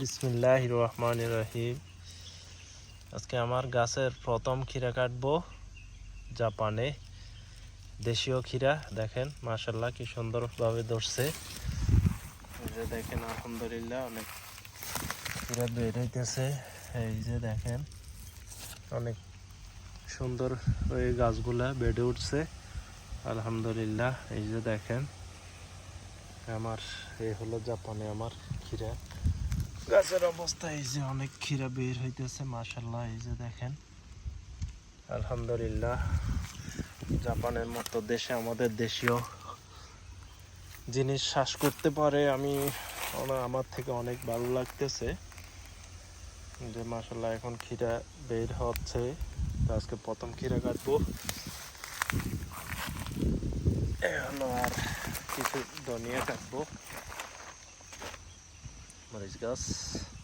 বিসমিল্লাহ রহমান রহিম আজকে আমার গাছের প্রথম ক্ষীরা কাটবো, জাপানে দেশীয় ক্ষীরা। দেখেন মাশাল্লাহ কি সুন্দরভাবে ধরছে। যে দেখেন, আলহামদুলিল্লাহ অনেক ক্ষীরা বের হইতেছে। এই যে দেখেন, অনেক সুন্দর ওই গাছগুলা বেড়ে উঠছে। আলহামদুলিল্লাহ, এই যে দেখেন, আমার এই হলো জাপানে আমার ক্ষীরা। গাছের অবস্থা এই যে অনেক ক্ষীরা বের হইতেছে মাশাল্লাহ এই যে দেখেন। আলহামদুলিল্লাহ, জাপানের মতো দেশে আমাদের দেশীয় জিনিস শ্বাস করতে পারে। আমি আমার থেকে অনেক ভালো লাগতেছে যে মাশাল্লাহ এখন ক্ষীরা বের হচ্ছে। আজকে প্রথম ক্ষীরা কাটবো। হলো আর কিছু ধনিয়া কাটবো। Marisgas.